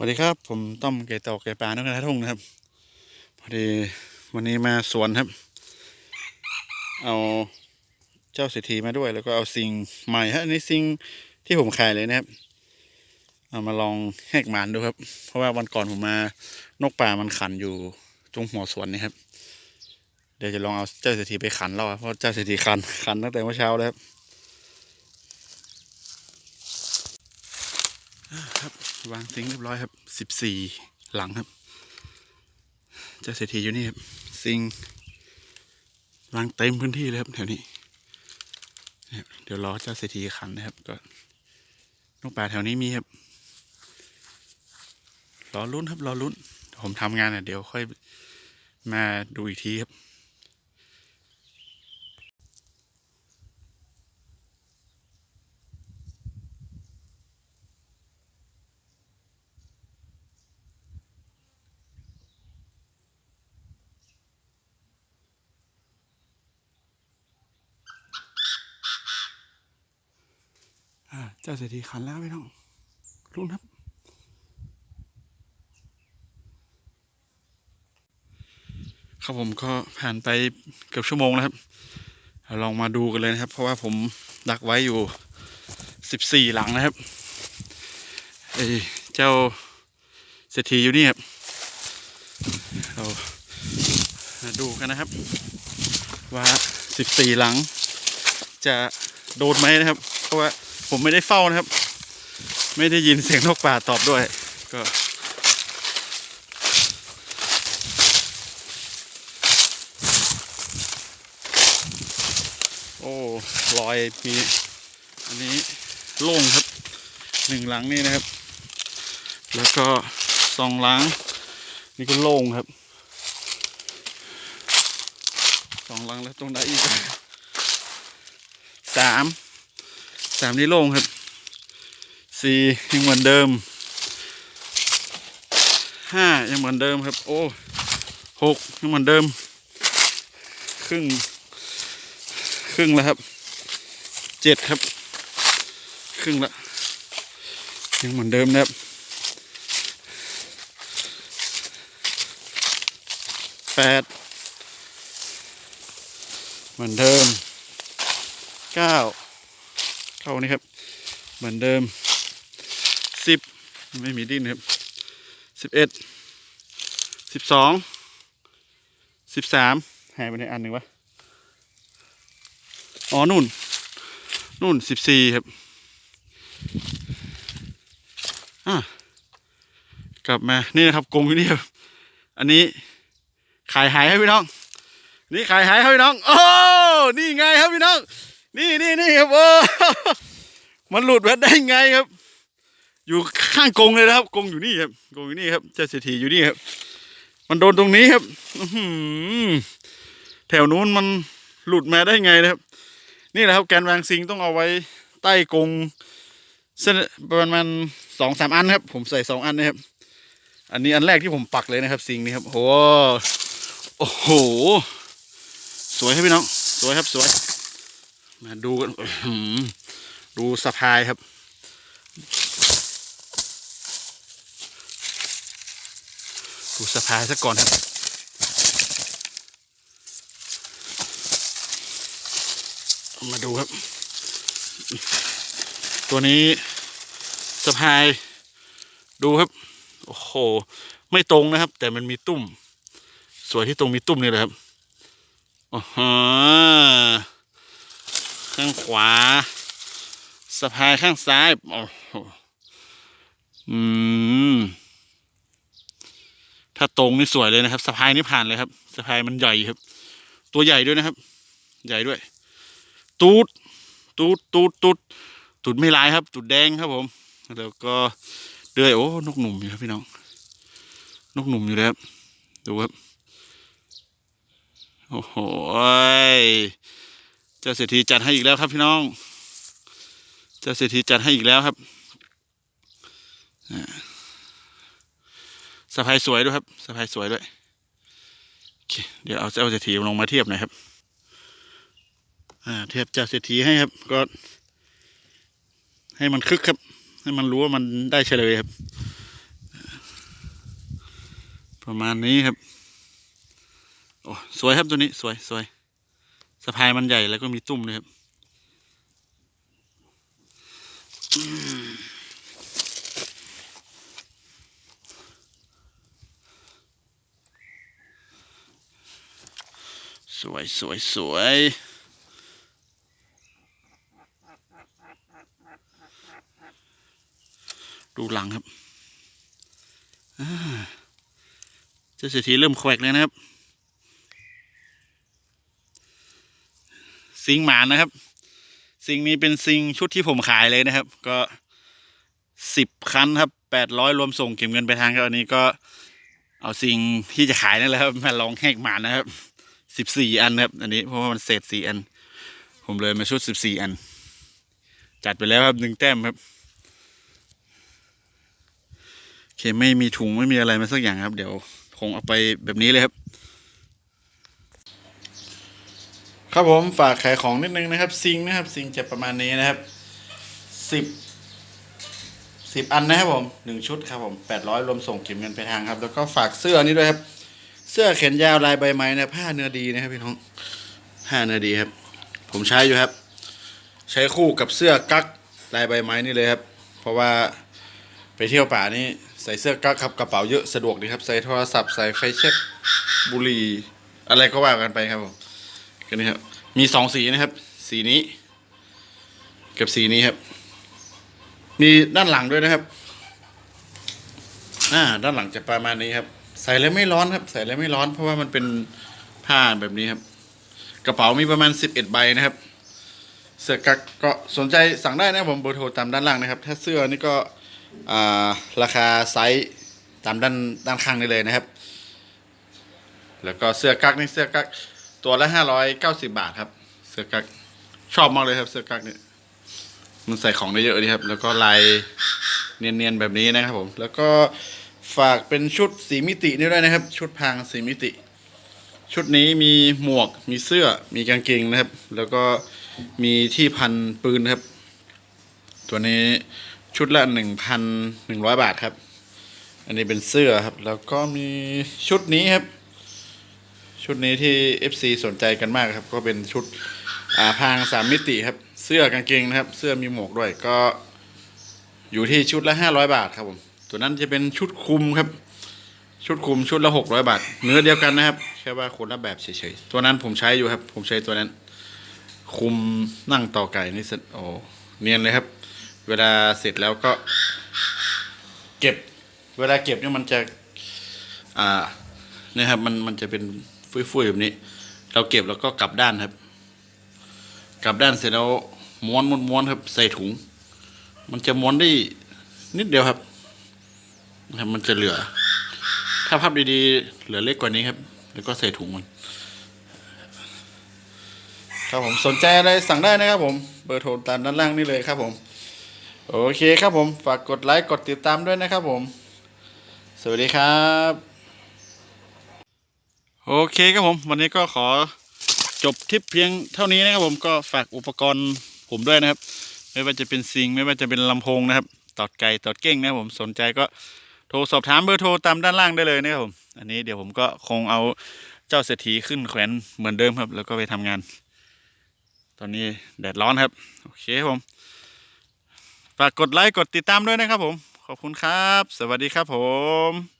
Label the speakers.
Speaker 1: สวัสดีครับ ผมต้อมเกตตอกเกตปลานกกระทุ่งนะครับ พอดีวันนี้มาสวนครับ เอาเจ้าเศรษฐีมาด้วย แล้วก็เอาซิงใหม่ฮะอันนี้ซิงที่ผมขายเลยนะครับ เอามาลองแหกหมานดูครับ เพราะว่าวันก่อนผมมานกป่ามันขันอยู่ตรงหัวสวนนี่ครับ เดี๋ยวจะลองเอาเจ้าเศรษฐีไปขันแล้วเพราะเจ้าเศรษฐีขันขันตั้งแต่เมื่อเช้าแล้วครับ วางซิงเรียบร้อยครับสิบสี่หลังครับเจ้าเศรษฐีอยู่นี่ครับซิงวางเต็มพื้นที่เลยครับแถวนี้เนี่ยเดี๋ยวรอเจ้าเศรษฐีขันนะครับก็นกป่าแถวนี้มีครับรอลุ้นครับรอลุ้นผมทำงานอะเดี๋ยวค่อยมาดูอีกทีครับ เจ้าเศรษฐีขันแล้วพี่น้องรุ่นครับ ครับผมก็ผ่านไปเกือบชั่วโมงแล้วครับ ลองมาดูกันเลยนะครับ เพราะว่าผมดักไว้อยู่สิบสี่หลังนะครับไอเจ้าเศรษฐีอยู่นี่ครับเรามาดูกันนะครับ ว่าสิบสี่หลังจะโดนไหมนะครับ เพราะว่า ผมไม่ได้เฝ้านะครับ ไม่ได้ยินเสียงนกป่าตอบด้วย ก็โอ้รอยมีอันนี้โล่งครับหนึ่งหลังนี่นะครับ แล้วก็สองหลัง นี่ก็โล่งครับสองหลังแล้วตรงไหนอีกสาม สามนี่โล่งครับสี่ยังเหมือนเดิมห้ายังเหมือนเดิมครับ โอ้หกยังเหมือนเดิม ครึ่ง ครึ่งแล้วครับเจ็ดครับ ครึ่งละยังเหมือนเดิมนะครับแปดเหมือนเดิมเก้า เข้านี่ครับ เหมือนเดิมสิบไม่มีดิ้นครับสิบเอ็ดสิบสองสิบสามหายไปในอันหนึ่งวะอ๋อนู่น นู่นสิบสี่ครับอะกลับมานี่นะครับกรงอยู่นี่ครับอันนี้ขายหายครับพี่น้อง นี่ขายหายครับพี่น้อง โอ้นี่ไงครับพี่น้อง นี่นี่นี่ครับโอ้มันหลุดแมาได้ไงครับ อยู่ข้างกงเลยนะครับกงอยู่นี่ครับกงอยู่นี่ครับเจ้าเศรษฐีอยู่นี่ครับ มันโดนตรงนี้ครับอแถวนู้นมันหลุดมาได้ไงนะครับ นี่แหละครับแกนวางซิงต้องเอาไว้ใต้กงเส้นประมาณสองสามอันครับ ผมใส่สองอันนะครับ อันนี้อันแรกที่ผมปักเลยนะครับ ซิงนี้ครับโหโอ้โห สวยครับพี่น้อง สวยครับสวย มาดูกันดูสะพายครับ ดูสะพายซะก่อนครับมาดูครับ ตัวนี้สะพายดูครับ โอ้โห ไม่ตรงนะครับ แต่มันมีตุ่ม สวยที่ตรงมีตุ่มนี่แหละครับอ้โห ข้างขวา สะพายข้างซ้ายโอ้โหอืมถ้าตรงนี่สวยเลยนะครับ สะพายนี่ผ่านเลยครับ สะพายมันใหญ่ครับ ตัวใหญ่ด้วยนะครับ ใหญ่ด้วย ตูด ตูด ตูด ตูด ตูดไม่ลายครับ ตูดแดงครับผม แล้วก็เดือยโอ้ นกหนุ่มอยู่ครับพี่น้อง นกหนุ่มอยู่แล้วดูครับ โอ้โหย เจ้าเศรษฐีจัดให้อีกแล้วครับพี่น้อง เจ้าเศรษฐีจัดให้อีกแล้วครับอ่าสะพายสวยด้วยครับสะพายสวยด้วยเดี๋ยวเอาเจ้าเศรษฐีลงมาเทียบหน่อยครับเทียบจาเศรษฐีให้ครับ ก็ ให้มันคึกครับ ให้มันรู้ว่ามันได้เฉลยครับ ประมาณนี้ครับโอ้สวยครับตัวนี้สวยสวย สะพายมันใหญ่แล้วก็มีตุ้มเลยครับสวยสวยสวยดูหลังครับเจ้าเศรษฐีเริ่มแขวกเลยนะครับ ซิงหมานนะครับ ซิงนี้เป็นซิงชุดที่ผมขายเลยนะครับ ก็สิบคันครับแปดร้อยรวมส่งเก็บเงินไปทางครับอันนี้ก็เอาซิงที่จะขายนั่นแหละครับมาลองแหกหมานนะครับสิบสี่อันครับ อันนี้เพราะว่ามันเศษสี่อัน ผมเลยมาชุดสิบสี่อัน จัดไปแล้วครับหนึ่งแต้มครับโอเคไม่มีถุงไม่มีอะไรมาสักอย่างครับ เดี๋ยวคงเอาไปแบบนี้เลยครับ ครับผมฝากขายของนิดนึงนะครับ ซิงนะครับ ซิงจะประมาณนี้นะครับสิบสิบอันนะครับผมหนึ่งชุดครับผมแปดร้อยรวมส่งเก็บเงินไปทางครับ แล้วก็ฝากเสื้อนี้ด้วยครับ เสื้อแขนยาวลายใบไม้นะผ้าเนื้อดีนะครับพี่น้องผ้าเนื้อดีครับ ผมใช้อยู่ครับ ใช้คู่กับเสื้อกั๊กลายใบไม้นี่เลยครับ เพราะว่าไปเที่ยวป่านี่ใส่เสื้อกั๊กครับกระเป๋าเยอะสะดวกดีครับ ใส่โทรศัพท์ใส่ไฟแช็กบุหรี่อะไรก็ว่ากันไปครับผม กันนี้ครับ มีสองสีนะครับ สีนี้ กับสีนี้ครับ มีด้านหลังด้วยนะครับ อ่า ด้านหลังจะประมาณนี้ครับ ใส่แล้วไม่ร้อนครับ ใส่แล้วไม่ร้อน เพราะว่ามันเป็นผ้าแบบนี้ครับ กระเป๋ามีประมาณสิบเอ็ดใบนะครับ เสื้อกักก็สนใจสั่งได้นะผมเบอร์โทรตามด้านล่างนะครับ ถ้าเสื้อนี่ก็อ่าราคาไซส์ตามด้านด้านข้างนี้เลยนะครับ แล้วก็เสื้อกั๊กนี่เสื้อกั๊ก ตัวละห้าร้อยเก้าสิบาทครับ เสื้อกักชอบมากเลยครับ เสื้อกักเนี่ยมันใส่ของได้เยอะดีครับ แล้วก็ลายเนียนๆแบบนี้นะครับผม แล้วก็ฝากเป็นชุดสีมิตินี่ด้วยนะครับ ชุดพรางสีมิติ ชุดนี้มีหมวกมีเสื้อมีกางเกงนะครับ แล้วก็มีที่พันปืนครับ ตัวนี้ชุดละหนึ่งพันหนึ่งร้อยบาทครับ อันนี้เป็นเสื้อครับ แล้วก็มีชุดนี้ครับ ชุดนี้ที่ FC สนใจกันมากครับ ก็เป็นชุดอ่าพางสามมิติครับ เสื้อกางเกงนะครับ เสื้อมีหมวกด้วยก็ อยู่ที่ชุดละห้าร้อยบาทครับผมตัวนั้นจะเป็นชุดคลุมครับ ชุดคลุมชุดละหกร้อยบาท เนื้อเดียวกันนะครับแค่ว่าคนละแบบเฉยๆตัวนั้นผมใช้อยู่ครับ ผมใช้ตัวนั้น คุมนั่งต่อไก่นี่สโอ้เนียนเลยครับ เวลาเสร็จแล้วก็ เก็บ เวลาเก็บเนี่ยมันจะ อ่าเนี่ยครับ มันมันจะเป็น ฟุ้ยๆแบบนี้ เราเก็บแล้วก็กลับด้านครับ กลับด้านเสร็จแล้วม้วนม้วนวนครับ ใส่ถุง มันจะม้วนได้นิดเดียวครับนะครับมันจะเหลือ ถ้าพับดีๆ เหลือเล็กกว่านี้ครับ แล้วก็ใส่ถุงมัน ครับผมสนใจอะไรสั่งได้นะครับผม เบอร์โทรตามด้านล่างนี่เลยครับผม โอเคครับผม ฝากกดไลค์กดติดตามด้วยนะครับผม สวัสดีครับ โอเคครับผม วันนี้ก็ขอจบทริปเพียงเท่านี้นะครับผมก็ฝากอุปกรณ์ผมด้วยนะครับ ไม่ว่าจะเป็นซิง ไม่ว่าจะเป็นลำโพงนะครับ ตอดไก่ตอดเก้งนะครับผมสนใจก็โทรสอบถามเบอร์โทรตามด้านล่างได้เลยนะครับผม อันนี้เดี๋ยวผมก็คงเอาเจ้าเศรษฐีขึ้นแขวนเหมือนเดิมครับ แล้วก็ไปทำงาน ตอนนี้แดดร้อนครับ โอเคครับผมฝากกดไลค์กดติดตามด้วยนะครับผม ขอบคุณครับ สวัสดีครับผม